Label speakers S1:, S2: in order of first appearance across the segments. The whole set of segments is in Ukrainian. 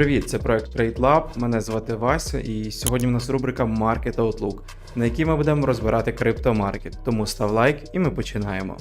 S1: Привіт, це проект Trade Lab. Мене звати Вася, і сьогодні в нас рубрика Market Outlook, на якій ми будемо розбирати криптомаркет. Тому став лайк і ми починаємо.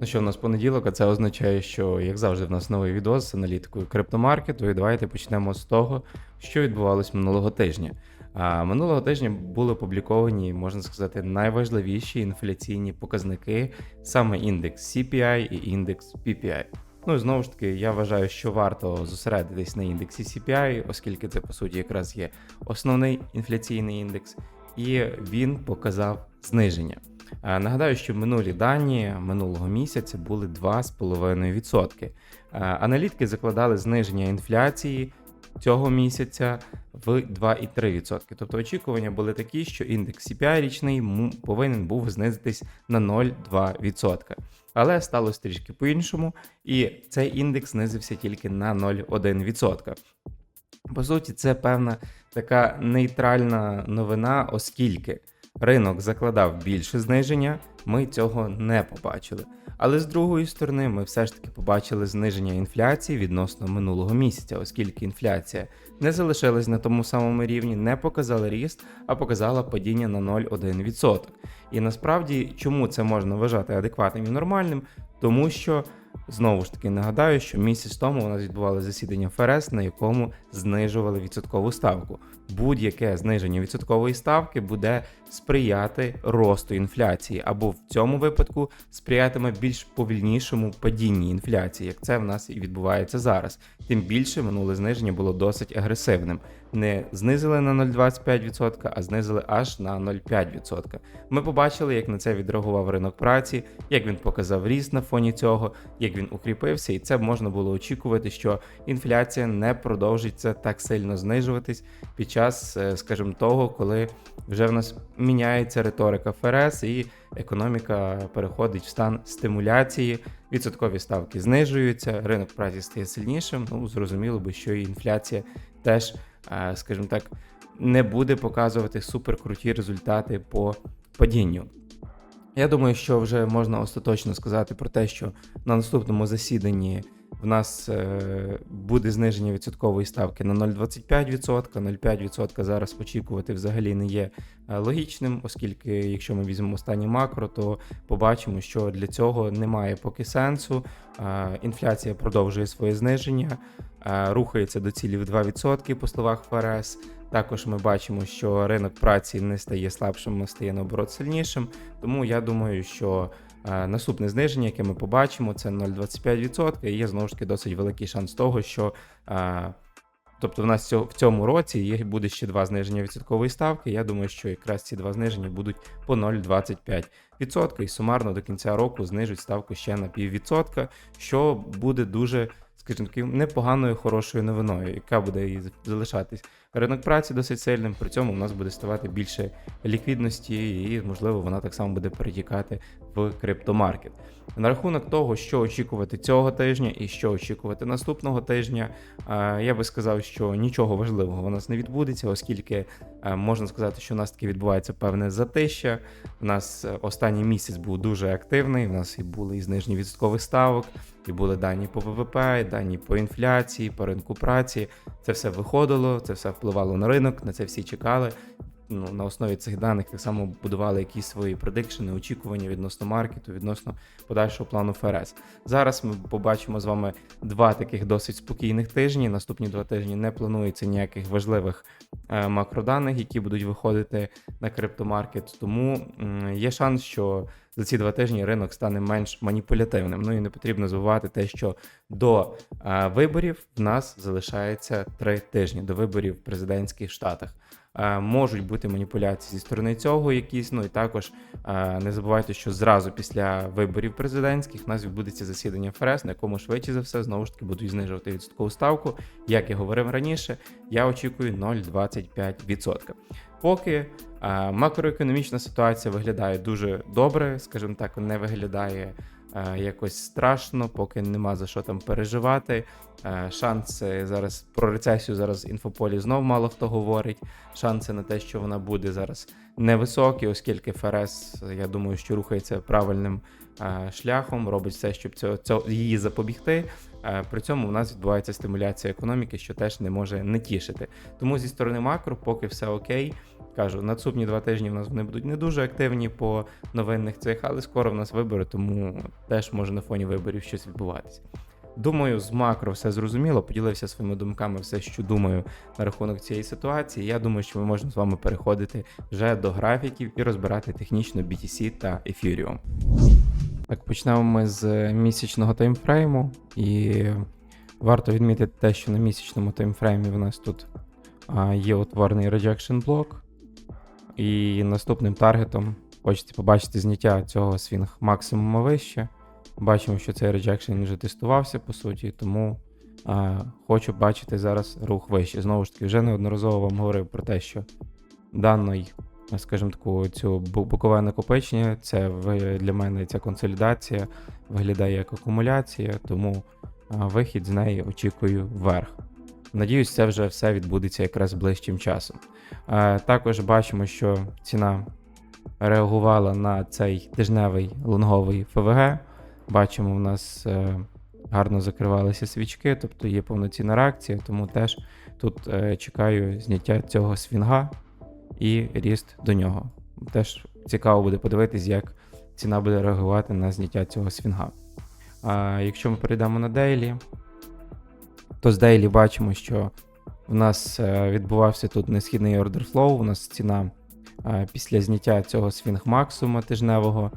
S1: Ну що, в нас понеділок, а це означає, що, як завжди, в нас новий відео з аналітикою криптомаркету. І давайте почнемо з того, що відбувалось минулого тижня. А минулого тижня були опубліковані, можна сказати, найважливіші інфляційні показники, саме індекс CPI і індекс PPI. Ну і знову ж таки, я вважаю, що варто зосередитись на індексі CPI, оскільки це по суті якраз є основний інфляційний індекс, і він показав зниження. Е, Нагадаю, що минулі дані минулого місяця були 2,5%. Е, Аналітики закладали зниження інфляції цього місяця в 2,3%. Тобто очікування були такі, що індекс CPI річний повинен був знизитись на 0,2%. Але сталося трішки по-іншому, і цей індекс знизився тільки на 0,1%. По суті, це певна така нейтральна новина, оскільки ринок закладав більше зниження, ми цього не побачили. Але з другої сторони, ми все ж таки побачили зниження інфляції відносно минулого місяця, оскільки інфляція не залишилась на тому самому рівні, не показала ріст, а показала падіння на 0,1%. І насправді, чому це можна вважати адекватним і нормальним? Тому що знову ж таки нагадаю, що місяць тому у нас відбувалося засідання ФРС, на якому знижували відсоткову ставку. Будь-яке зниження відсоткової ставки буде сприяти росту інфляції, або в цьому випадку сприятиме більш повільнішому падінні інфляції, як це в нас і відбувається зараз. Тим більше минуле зниження було досить агресивним. Не знизили на 0,25%, а знизили аж на 0,5%. Ми побачили, як на це відреагував ринок праці, як він показав ріст на фоні цього, як він укріпився, і це можна було очікувати, що інфляція не продовжиться так сильно знижуватись під час, е, скажімо, того, коли вже в нас міняється риторика ФРС і економіка переходить в стан стимуляції, відсоткові ставки знижуються, ринок праці стає сильнішим. Ну зрозуміло би, що і інфляція теж, е, скажімо так, не буде показувати суперкруті результати по падінню. Я думаю, що вже можна остаточно сказати про те, що на наступному засіданні в нас е, буде зниження відсоткової ставки на 0,25%. 0,5% зараз очікувати взагалі не є е, логічним, оскільки якщо ми візьмемо останнє макро, то побачимо, що для цього немає поки сенсу. Е, інфляція продовжує своє зниження, рухається до цілі в 2% по словах ФРС. Також ми бачимо, що ринок праці не стає слабшим, а стає наоборот сильнішим. Тому я думаю, що наступне зниження, яке ми побачимо, це 0,25%, і є знову ж таки досить великий шанс того, що. е, Тобто в нас в цьому році є буде ще два зниження відсоткової ставки. Я думаю, що якраз ці два зниження будуть по 0,25%, і сумарно до кінця року знижуть ставку ще на піввідсотка, що буде дуже, скажімо таким, непоганою хорошою новиною, яка буде і залишатись. Ринок праці досить сильним, при цьому у нас буде ставати більше ліквідності, і можливо вона так само буде перетікати в криптомаркет. На рахунок того, що очікувати цього тижня і що очікувати наступного тижня, е, я би сказав, що нічого важливого у нас не відбудеться, оскільки е, можна сказати, що у нас таки відбувається певне затища. У нас е, останній місяць був дуже активний. У нас і були і знижені відсоткових ставок, і були дані по ВВП, і дані по інфляції, по ринку праці. Це все виходило, це все впливало на ринок, на це всі чекали. Ну, на основі цих даних так само будували якісь свої предикшени, очікування відносно маркету, відносно подальшого плану ФРС. Зараз ми побачимо з вами два таких досить спокійних тижні. Наступні два тижні не планується ніяких важливих е, макроданих, які будуть виходити на криптомаркет. Тому є шанс, що за ці два тижні ринок стане менш маніпулятивним. Ну і не потрібно забувати те, що до е, виборів в нас залишається три тижні до виборів в президентських штатах. Е, Можуть бути маніпуляції зі сторони цього, якісь. Ну і також е, не забувайте, що зразу після виборів президентських в нас відбудеться засідання ФРС, на якому швидше за все знову ж таки будуть знижувати відсоткову ставку. Як я говорив раніше, я очікую 0,25%. Поки е, макроекономічна ситуація виглядає дуже добре, скажімо так, не виглядає якось страшно, поки нема за що там переживати. Е, Шанси зараз про рецесію зараз в інфополі знов мало хто говорить. Шанси на те, що вона буде зараз невисокі, оскільки ФРС, я думаю, що рухається правильним е, шляхом, робить все, щоб цього, цього її запобігти. Е, При цьому у нас відбувається стимуляція економіки, що теж не може не тішити. Тому зі сторони макро, поки все окей. Кажу, наступні два тижні в нас вони будуть не дуже активні по новинних цих, але скоро в нас вибори, тому теж може на фоні виборів щось відбуватися. Думаю, з макро все зрозуміло. Поділився своїми думками, все, що думаю на рахунок цієї ситуації. Я думаю, що ми можемо з вами переходити вже до графіків і розбирати технічно BTC та Ethereum. Так, почнемо ми з місячного таймфрейму, і варто відмітити те, що на місячному таймфреймі в нас тут є утворений rejection блок, і наступним таргетом хочеться побачити зняття цього свінг максимума вище. Бачимо, що цей rejection вже тестувався по суті, тому а, хочу бачити зараз рух вище. Знову ж таки, вже неодноразово вам говорив про те, що даний, скажімо таку, цю бокове накопичення, це для мене ця консолідація виглядає як акумуляція, тому вихід з неї очікую вверх. Надіюсь, це вже все відбудеться якраз ближчим часом. Також бачимо, що ціна реагувала на цей тижневий лонговий ФВГ. Бачимо, в нас е, гарно закривалися свічки, тобто є повноцінна реакція, тому теж тут е, чекаю зняття цього свінга і ріст до нього. Теж цікаво буде подивитись, як ціна буде реагувати на зняття цього свінга. А якщо ми перейдемо на дейлі, то з дейлі бачимо, що в нас е, відбувався тут несхідний order flow, у нас ціна е, після зняття цього свінг максимума тижневого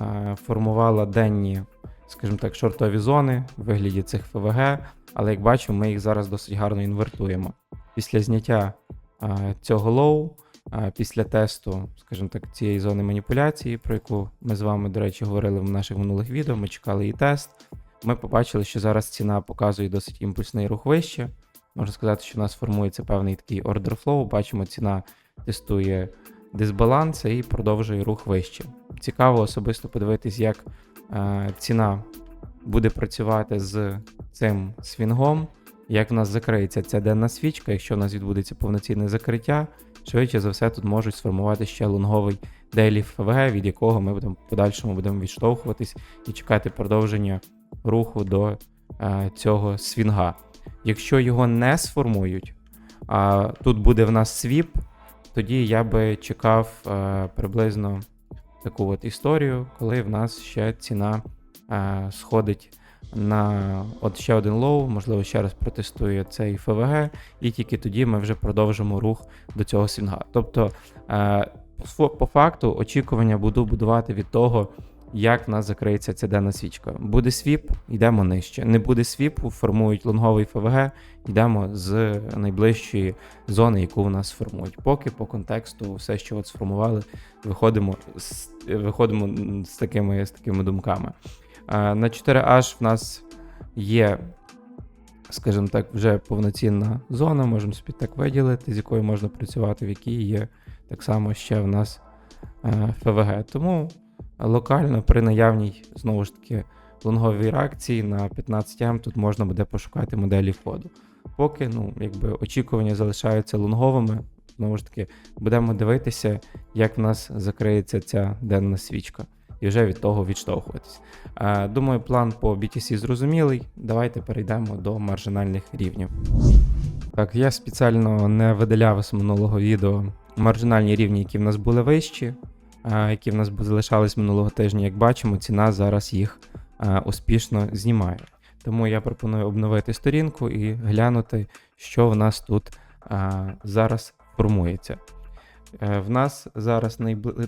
S1: е, формувала денні, скажімо так, шортові зони в вигляді цих ФВГ, але як бачимо, ми їх зараз досить гарно інвертуємо. Після зняття цього лоу, після тесту, скажімо так, цієї зони маніпуляції, про яку ми з вами, до речі, говорили в наших минулих відео, ми чекали її тест. Ми побачили, що зараз ціна показує досить імпульсний рух вище. Можна сказати, що у нас формується певний такий order flow. Бачимо, ціна тестує дисбаланси і продовжує рух вище. Цікаво особисто подивитись, як е, ціна буде працювати з цим свінгом, як в нас закриється ця денна свічка, якщо в нас відбудеться повноцінне закриття, швидше за все тут можуть сформувати ще лонговий дейлі ФВГ, від якого ми будемо в подальшому будемо відштовхуватись і чекати продовження руху до е, цього свінга. Якщо його не сформують, а тут буде в нас свіп, тоді я би чекав е, приблизно таку от історію, коли в нас ще ціна е, сходить на от ще один лоу, можливо, ще раз протестує цей ФВГ, і тільки тоді ми вже продовжимо рух до цього свінга. Тобто, е, по, факту, очікування буду будувати від того, як в нас закриється ця денна свічка. Буде свіп, йдемо нижче. Не буде свіпу, формують лонговий ФВГ, йдемо з найближчої зони, яку в нас сформують. Поки по контексту все, що от сформували, виходимо з, виходимо з такими, з такими думками. На 4H в нас є, скажімо так, вже повноцінна зона, можемо собі так виділити, з якою можна працювати, в якій є так само ще в нас е, ФВГ. Тому локально при наявній, знову ж таки, лонговій реакції на 15 м тут можна буде пошукати моделі входу. Поки ну, якби очікування залишаються лонговими, знову ж таки, будемо дивитися, як в нас закриється ця денна свічка, і вже від того відштовхуватись. Е, Думаю, план по BTC зрозумілий. Давайте перейдемо до маржинальних рівнів. Так, я спеціально не видаляв з минулого відео маржинальні рівні, які в нас були вищі, а, які в нас залишались минулого тижня. Як бачимо, ціна зараз їх а, успішно знімає. Тому я пропоную обновити сторінку і глянути, що в нас тут а, зараз формується. Е, В нас зараз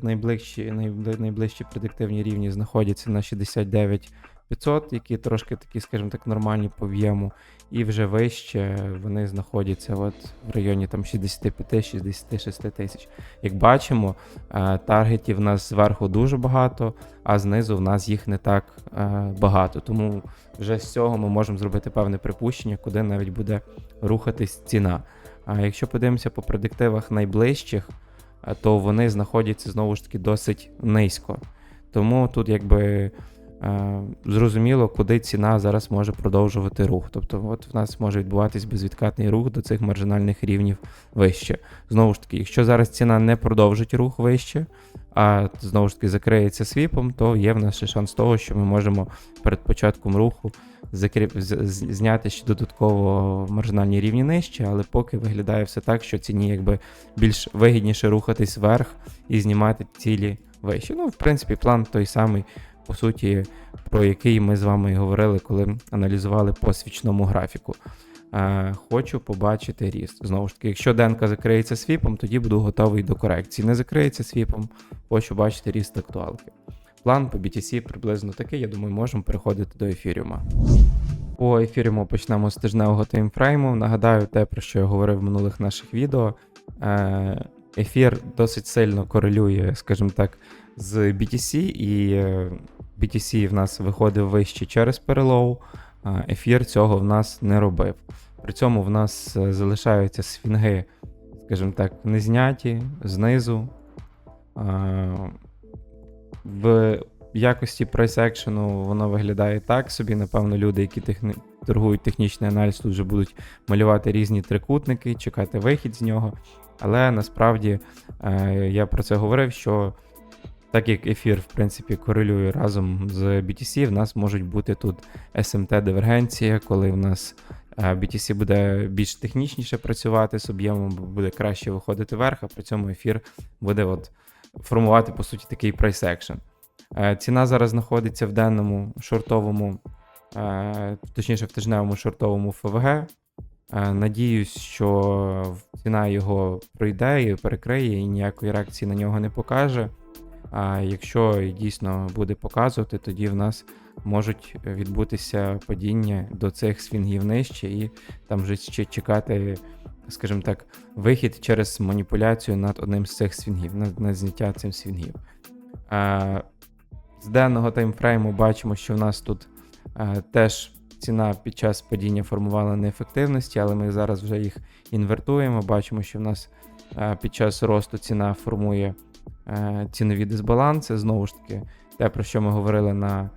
S1: найближчі, найближчі предиктивні рівні знаходяться на 69 500, які трошки такі, скажімо так, нормальні по об'єму, і вже вище вони знаходяться от в районі там 65-66 тисяч. Як бачимо, е, таргетів в нас зверху дуже багато, а знизу в нас їх не так е, багато. Тому вже з цього ми можемо зробити певне припущення, куди навіть буде рухатись ціна. А якщо подивимося по предиктивах найближчих, то вони знаходяться знову ж таки досить низько. Тому тут якби е, зрозуміло, куди ціна зараз може продовжувати рух. Тобто, от в нас може відбуватись безвідкатний рух до цих маржинальних рівнів вище. Знову ж таки, якщо зараз ціна не продовжить рух вище, а знову ж таки закриється свіпом, то є в нас ще шанс того, що ми можемо перед початком руху зняти ще додатково маржинальні рівні нижче, але поки виглядає все так, що ціні якби більш вигідніше рухатись вверх і знімати цілі вище. Ну, в принципі, план той самий, по суті, про який ми з вами і говорили, коли аналізували по свічному графіку. Е, хочу побачити ріст. Знову ж таки, якщо денка закриється свіпом, тоді буду готовий до корекції. Не закриється свіпом, хочу бачити ріст актуалки. План по BTC приблизно такий, я думаю, можемо переходити до ефіріума. По ефіріуму почнемо з тижневого таймфрейму. Нагадаю те, про що я говорив в минулих наших відео. Е, Ефір досить сильно корелює, скажімо так, з BTC, і е, BTC в нас виходив вище через перелоу, ефір цього в нас не робив. При цьому в нас е, залишаються свінги, скажімо так, не зняті знизу. В якості прайс-екшену воно виглядає так собі. Напевно, люди, які техні... торгують технічний аналіз, тут вже будуть малювати різні трикутники, чекати вихід з нього. Але насправді е, я про це говорив, що так як ефір, в принципі, корелює разом з BTC, в нас можуть бути тут SMT-дивергенція, коли в нас е, BTC буде більш технічніше працювати з об'ємом, буде краще виходити вверх, а при цьому ефір буде от формувати, по суті, такий price action. Е, Ціна зараз знаходиться в денному шортовому, е, точніше в тижневому шортовому ФВГ. Е, Надіюсь, що ціна його пройде і перекриє, і ніякої реакції на нього не покаже. А якщо дійсно буде показувати, тоді в нас можуть відбутися падіння до цих свінгів нижче, і там вже ще чекати, скажімо так, вихід через маніпуляцію над одним з цих свінгів, над, над зняття цим свінгів. А, з денного таймфрейму бачимо, що в нас тут а, теж ціна під час падіння формувала неефективності, але ми зараз вже їх інвертуємо. Бачимо, що в нас під час росту ціна формує цінові дисбаланси. Знову ж таки, те, про що ми говорили на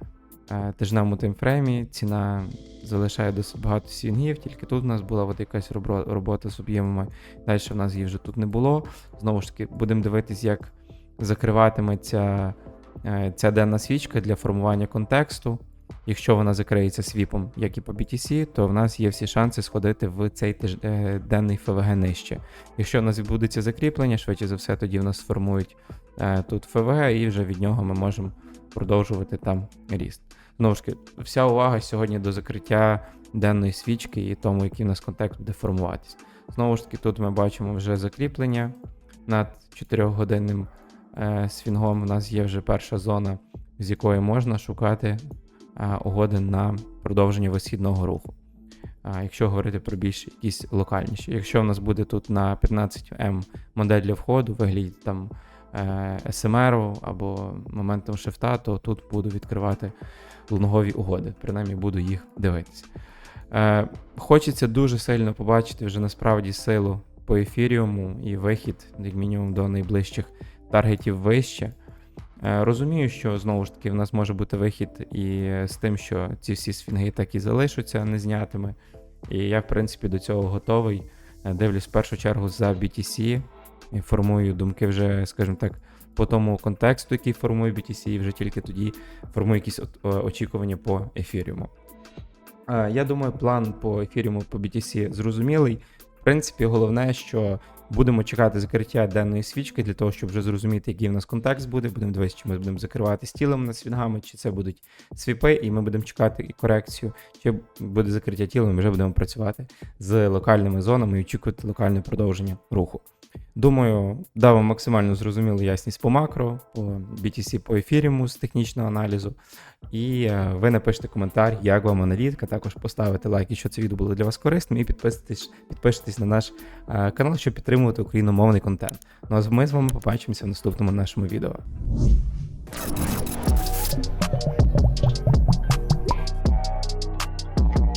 S1: е, тижневому таймфреймі, ціна залишає досить багато свінгів, тільки тут у нас була от якась робота з об'ємами. Далі в нас її вже тут не було. Знову ж таки, будемо дивитись, як закриватиметься е, ця денна свічка для формування контексту. Якщо вона закриється свіпом, як і по BTC, то в нас є всі шанси сходити в цей тиж... е, денний ФВГ нижче. Якщо в нас відбудеться закріплення, швидше за все, тоді в нас сформують е, тут ФВГ, і вже від нього ми можемо продовжувати там ріст. Знову ж таки, вся увага сьогодні до закриття денної свічки і тому, який в нас контекст буде формуватись. Знову ж таки, тут ми бачимо вже закріплення над 4-годинним е, свінгом. У нас є вже перша зона, з якої можна шукати угоди на продовження висхідного руху. Якщо говорити про більш якісь локальніші. Якщо в нас буде тут на 15М модель для входу, вигляді там е, SMR або моментом шифта, то тут буду відкривати лонгові угоди. Принаймні буду їх дивитися. Е, хочеться дуже сильно побачити вже насправді силу по ефіріуму і вихід, як мінімум, до найближчих таргетів вище. Е, Розумію, що знову ж таки в нас може бути вихід і з тим, що ці всі сфінги так і залишаться незнятими. І я, в принципі, до цього готовий. Е, Дивлюсь в першу чергу за BTC формую думки вже, скажімо так, по тому контексту, який формує BTC, і вже тільки тоді формую якісь е, очікування по ефіріуму. Е, Я думаю, план по ефіріуму по BTC зрозумілий. В принципі, головне, що будемо чекати закриття денної свічки для того, щоб вже зрозуміти, який в нас контекст буде. Будемо дивитися, чи ми будемо закривати стілем над свінгами, чи це будуть свіпи, і ми будемо чекати і корекцію, чи буде закриття тілом, і вже будемо працювати з локальними зонами і очікувати локальне продовження руху. Думаю, дав вам максимально зрозумілу ясність по макро, по BTC по ефіріму з технічного аналізу. І е, ви напишете коментар, як вам аналітика. Також поставите лайк, якщо це відео було для вас корисним, і підписуйтесь, підпишитесь на наш е, канал, щоб підтримувати україномовний контент. Ну а ми з вами побачимося в наступному нашому відео.